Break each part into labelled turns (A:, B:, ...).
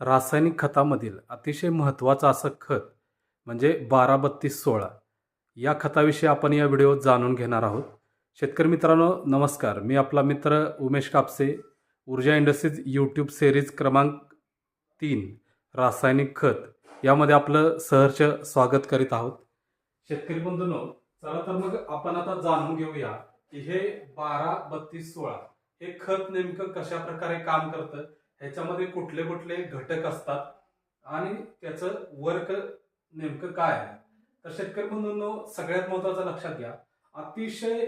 A: रासायनिक खतामधील अतिशय महत्त्वाचं असं खत म्हणजे बारा बत्तीस सोळा. या खताविषयी आपण या व्हिडिओत जाणून घेणार आहोत. शेतकरी मित्रांनो नमस्कार. मी आपला मित्र उमेश कापसे. ऊर्जा इंडस्ट्रीज यूट्यूब सिरीज क्रमांक तीन रासायनिक खत. यामध्ये आपलं सहर्ष स्वागत करीत आहोत. शेतकरी बंधूंनो चला तर मग आपण आता जाणून घेऊया की हे बारा बत्तीस सोळा हे खत नेमकं कशा प्रकारे काम करतं ह्याच्यामध्ये कुठले कुठले घटक असतात आणि त्याचं वर्क नेमकं काय आहे? तर शेतकरी बंधूंनो सगळ्यात महत्वाचं लक्षात घ्या. अतिशय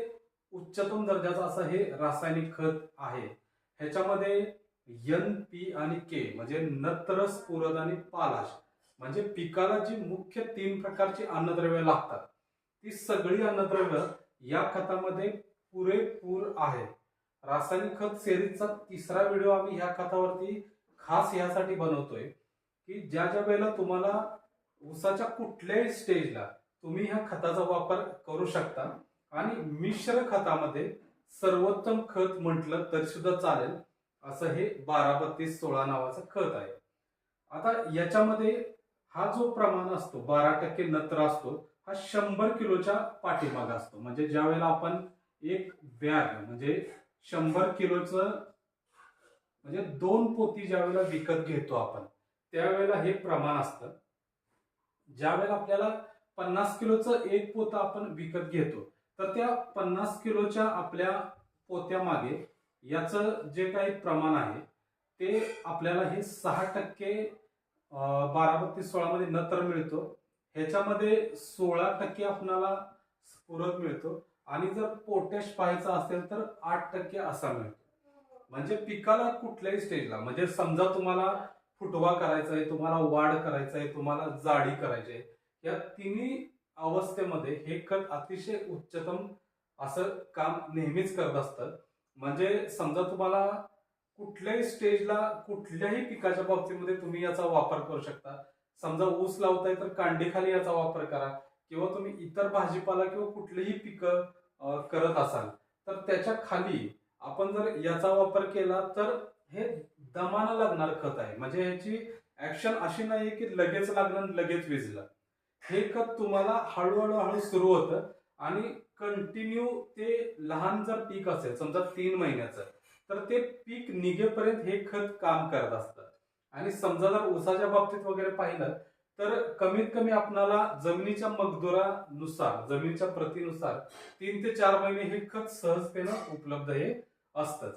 A: उच्चतम दर्जाचं असं हे रासायनिक खत आहे. ह्याच्यामध्ये एन पी आणि के म्हणजे नत्र स्फुरद आणि पालाश म्हणजे पिकाला जी मुख्य तीन प्रकारची अन्नद्रव्य लागतात ती सगळी अन्नद्रव्य या खतामध्ये पुरेपूर आहेत. रासायनिक खत सेरीजचा तिसरा व्हिडिओ आम्ही ह्या खतावरती खास यासाठी बनवतोय की ज्या ज्या वेळेला तुम्हाला ऊसाच्या कुठल्याही स्टेजला तुम्ही ह्या खताचा वापर करू शकता आणि मिश्र खतामध्ये सर्वोत्तम खत म्हटलं तरी सुद्धा चालेल असं हे बारा बत्तीस सोळा नावाचं खत आहे. आता याच्यामध्ये हा जो प्रमाण असतो बारा टक्के नत्र असतो हा शंभर किलोच्या पाठीमागा असतो. म्हणजे ज्या वेळेला आपण एक बॅग म्हणजे शंभर किलोचं म्हणजे दोन पोती ज्या वेळेला विकत घेतो आपण त्यावेळेला हे प्रमाण असतं. ज्या वेळेला आपल्याला पन्नास किलोचं एक पोतं आपण विकत घेतो तर त्या पन्नास किलोच्या आपल्या पोत्यामागे याचं जे काही प्रमाण आहे ते आपल्याला हे सहा टक्के बारा बत्तीस सोळामध्ये नत्र मिळतो. ह्याच्यामध्ये सोळा टक्के आपणाला पूरक मिळतो. आणि जर पोटॅश पाहायचं असेल तर आठ टक्के असा मिळतो. म्हणजे पिकाला कुठल्याही स्टेजला म्हणजे समजा तुम्हाला फुटवा करायचा आहे तुम्हाला वाढ करायचा आहे तुम्हाला जाडी करायची आहे या तिन्ही अवस्थेमध्ये हे खत अतिशय उच्चतम असं काम नेहमीच करत असतं. म्हणजे समजा तुम्हाला कुठल्याही स्टेजला कुठल्याही पिकाच्या बाबतीमध्ये तुम्ही याचा वापर करू शकता. समजा ऊस लावताय तर कांडीखाली याचा वापर करा. किंवा तुम्ही इतर भाजीपाला किंवा कुठलीही पिकं करत असाल तर त्याच्याखाली आपण जर याचा वापर केला तर हे दमानं लागणार खत आहे. म्हणजे ह्याची ऍक्शन अशी नाही की लगेच लागलं लगेच विजलं. हे खत तुम्हाला हळूहळू हळू सुरू होतं आणि कंटिन्यू ते लहान जर पीक असेल समजा तीन महिन्याचं तर ते पीक निघेपर्यंत हे खत काम करत असतं. आणि समजा जर उसाच्या बाबतीत वगैरे पाहिलं तर कमीत कमी आपणाला जमिनीच्या मगदुरानुसार जमिनीच्या प्रतीनुसार तीन ते चार महिने हे खत सहजतेनं उपलब्ध हे असतंच.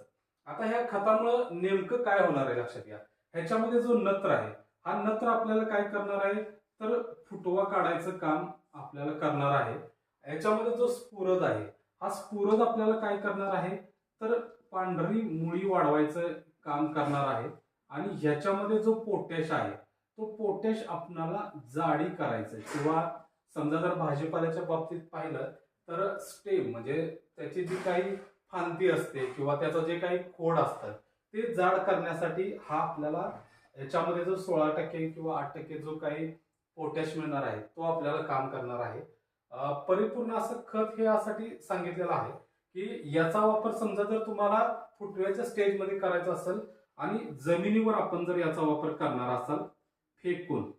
A: आता ह्या खतामुळं नेमकं काय होणार आहे लक्षात घ्या. ह्याच्यामध्ये जो नत्र आहे हा नत्र आपल्याला काय करणार आहे? तर फुटवा काढायचं काम आपल्याला करणार आहे. याच्यामध्ये जो स्फुरद आहे हा स्फुरद आपल्याला काय करणार आहे? तर पांढरी मुळी वाढवायचं काम करणार आहे. आणि ह्याच्यामध्ये जो पोटॅश आहे तो पोटॅश आपणाला जाडी करायचं किंवा समजा जर भाजीपाल्याच्या बाबतीत पाहिलं तर स्टेम म्हणजे त्याची जी काही फांती असते किंवा त्याचं जे काही खोड असतं ते जाड करण्यासाठी हा आपल्याला याच्यामध्ये जो सोळा टक्के किंवा आठ टक्के जो काही पोटॅश मिळणार आहे तो आपल्याला काम करणार आहे. परिपूर्ण असं खत हे यासाठी सांगितलेलं आहे की याचा वापर समजा जर तुम्हाला फुटव्याच्या स्टेजमध्ये करायचा असेल आणि जमिनीवर आपण जर याचा वापर करणार असाल फेकून.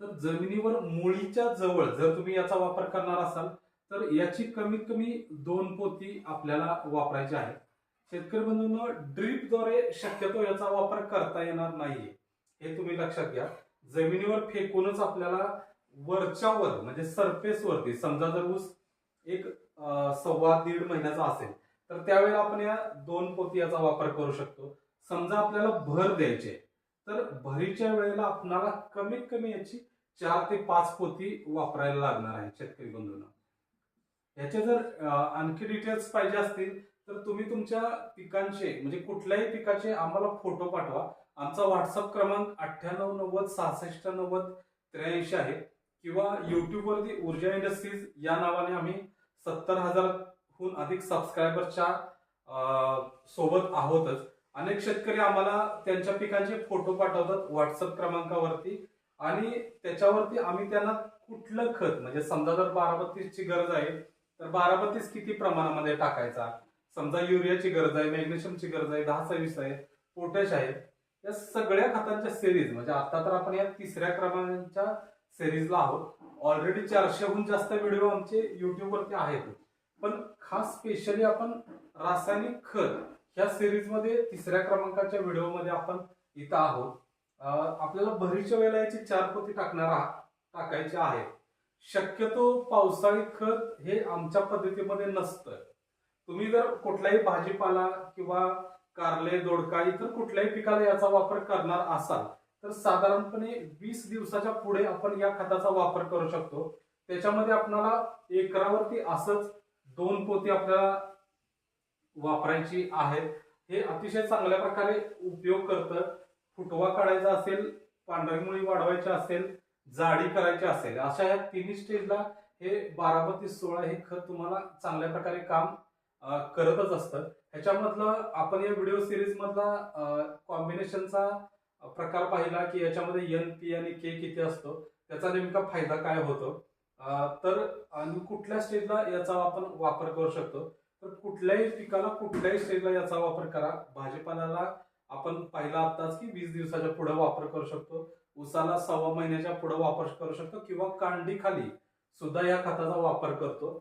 A: तर जमिनीवर मुळीच्या जवळ जर तुम्ही याचा वापर करणार असाल तर याची कमीत कमी दोन पोती आपल्याला वापरायची आहे शेतकरी बंधूंना ड्रीपद्वारे शक्यतो याचा वापर करता येणार नाहीये. हे तुम्ही लक्षात घ्या. जमिनीवर फेकूनच आपल्याला वरच्यावर म्हणजे सरफेस वरती समजा जर ऊस एक सव्वा दीड महिन्याचा असेल तर त्यावेळेला आपण या दोन पोती याचा वापर करू शकतो. समजा आपल्याला भर द्यायचे तर भरीच्या वेळेला आपणाला कमीत कमी याची चार ते पाच पोती वापरायला लागणार आहे शेतकरी बंधूंना. याचे जर आणखी डिटेल्स पाहिजे असतील तर तुम्ही तुमच्या पिकांचे म्हणजे कुठल्याही पिकाचे आम्हाला फोटो पाठवा. आमचा व्हॉट्सअप क्रमांक अठ्ठ्याण्णव नव्वद सहासष्ट नव्वद त्र्याऐंशी आहे. किंवा युट्यूबवरती ऊर्जा इंडस्ट्रीज या नावाने आम्ही सत्तर हजारहून अधिक सबस्क्रायबरच्या सोबत आहोतच. अनेक शेतकरी आम्हाला त्यांच्या पिकांचे फोटो पाठवतात व्हॉट्सअप क्रमांकावरती. आणि त्याच्यावरती आम्ही त्यांना कुठलं खत म्हणजे समजा जर बाराबत्तीसची गरज आहे तर बाराबत्तीस किती प्रमाणामध्ये टाकायचा? समजा युरियाची गरज आहे मॅग्नेशियमची गरज आहे दहा सव्वीस आहे पोटॅश आहे. या सगळ्या खतांच्या सिरीज म्हणजे आता तर आपण या तिसऱ्या क्रमांकाच्या सिरीजला आहोत. ऑलरेडी चारशेहून जास्त व्हिडिओ आमचे युट्यूबवरती आहेत. पण खास स्पेशली आपण रासायनिक खत ह्या सिरीजमध्ये तिसऱ्या क्रमांकाच्या व्हिडिओमध्ये आपण इथं आहोत. आपल्याला भरीच्या वेळेला याची चार पोती टाकणार टाकायचे आहेत. शक्यतो पावसाळी खत हे आमच्या पद्धतीमध्ये नसतं. तुम्ही जर कुठलाही भाजीपाला किंवा कारले दोडका इतर कुठल्याही पिकाला याचा वापर करणार असाल तर साधारणपणे वीस दिवसाच्या पुढे आपण या खताचा वापर करू शकतो. त्याच्यामध्ये आपल्याला एकरावरती असंच दोन पोती आपल्याला वापरायची आहेत हे अतिशय चांगल्या प्रकारे उपयोग करतं. फुटवा काढायचा असेल पांढरी मुळी वाढवायची असेल जाडी करायची असेल अशा या तिन्ही स्टेजला हे बारा बत्तीस सोळा हे खत तुम्हाला चांगल्या प्रकारे काम करतच असतं. ह्याच्यामधलं आपण या व्हिडिओ सिरीज मधला कॉम्बिनेशनचा प्रकार पाहिला की याच्यामध्ये एन पी आणि के किती असतो त्याचा नेमका फायदा काय होतो? तर आणि कुठल्या स्टेजला याचा आपण वापर करू शकतो? तर कुठल्याही पिकाला कुठल्याही स्टेजला याचा वापर करा. भाजीपाल्याला आपण पाहिला आताच की वीस दिवसाच्या पुढे वापर करू शकतो. उसाला सव्वा महिन्याच्या पुढे वापर करू शकतो किंवा कांडी खाली सुद्धा या खताचा वापर करतो.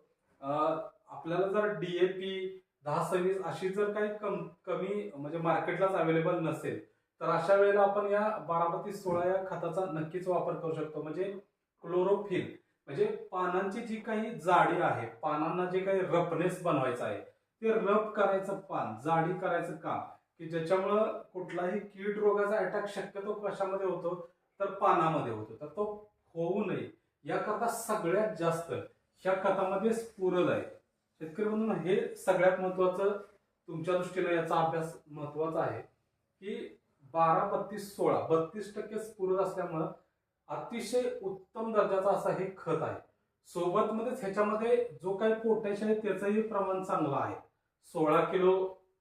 A: आपल्याला जर डीएपी दहा सव्वीस अशी जर काही कम कमी म्हणजे मार्केटलाच अवेलेबल नसेल तर अशा वेळेला आपण या बारा बत्तीस सोळा या खताचा नक्कीच वापर करू शकतो. म्हणजे क्लोरोफिल म्हणजे पानांची जी काही जाडी आहे पानांना जे काही रफनेस बनवायचं आहे ते रफ करायचं पान जाडी करायचं काम की ज्याच्यामुळं कुठलाही कीड रोगाचा अटॅक शक्यतो कशामध्ये होतो? तर पानामध्ये होतो. तर तो होऊ नये. याकरता सगळ्यात जास्त ह्या खतामध्ये स्फुरद आहे. शेतकरी म्हणून हे सगळ्यात महत्वाचं तुमच्या दृष्टीने याचा अभ्यास महत्त्वाचा आहे की बारा बत्तीस सोळा बत्तीस टक्के स्फुरद असल्यामुळं अतिशय उत्तम दर्जाचा असा हे खत आहे. सोबतमध्येच ह्याच्यामध्ये जो काही पोटॅश आहे त्याचंही प्रमाण चांगलं आहे. सोळा किलो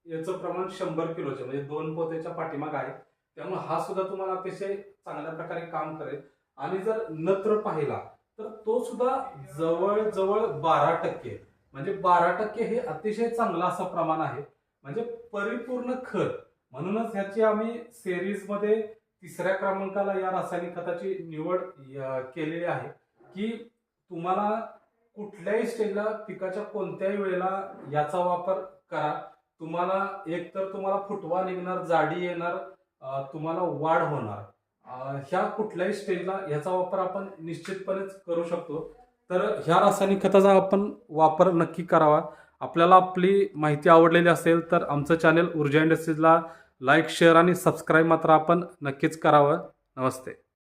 A: याचं प्रमाण शंभर किलोचे म्हणजे दोन पोत्याच्या पाठीमाग आहे त्यामुळे हा सुद्धा तुम्हाला अतिशय चांगल्या प्रकारे काम करेल. आणि जर नत्र पाहिला तर तो सुद्धा जवळजवळ बारा टक्के. म्हणजे बारा टक्के हे अतिशय चांगलं असं प्रमाण आहे. म्हणजे परिपूर्ण खत. म्हणूनच ह्याची आम्ही सेरीजमध्ये मध्ये तिसऱ्या क्रमांकाला या रासायनिक खताची निवड केलेली आहे. की तुम्हाला कुठल्याही स्टेजला पिकाच्या कोणत्याही वेळेला याचा वापर करा. तुम्हाला एक तर तुम्हाला फुटवा निघणार जाडी येणार तुम्हाला वाढ होणार. ह्या कुठल्याही स्टेजला याचा वापर आपण निश्चितपणेच करू शकतो. तर ह्या रासायनिक खताचा आपण वापर नक्की करावा. आपल्याला आपली माहिती आवडलेली असेल तर आमचं चॅनेल ऊर्जा इंडस्ट्रीजला लाईक शेअर आणि सबस्क्राईब मात्र आपण नक्कीच करावं. नमस्ते.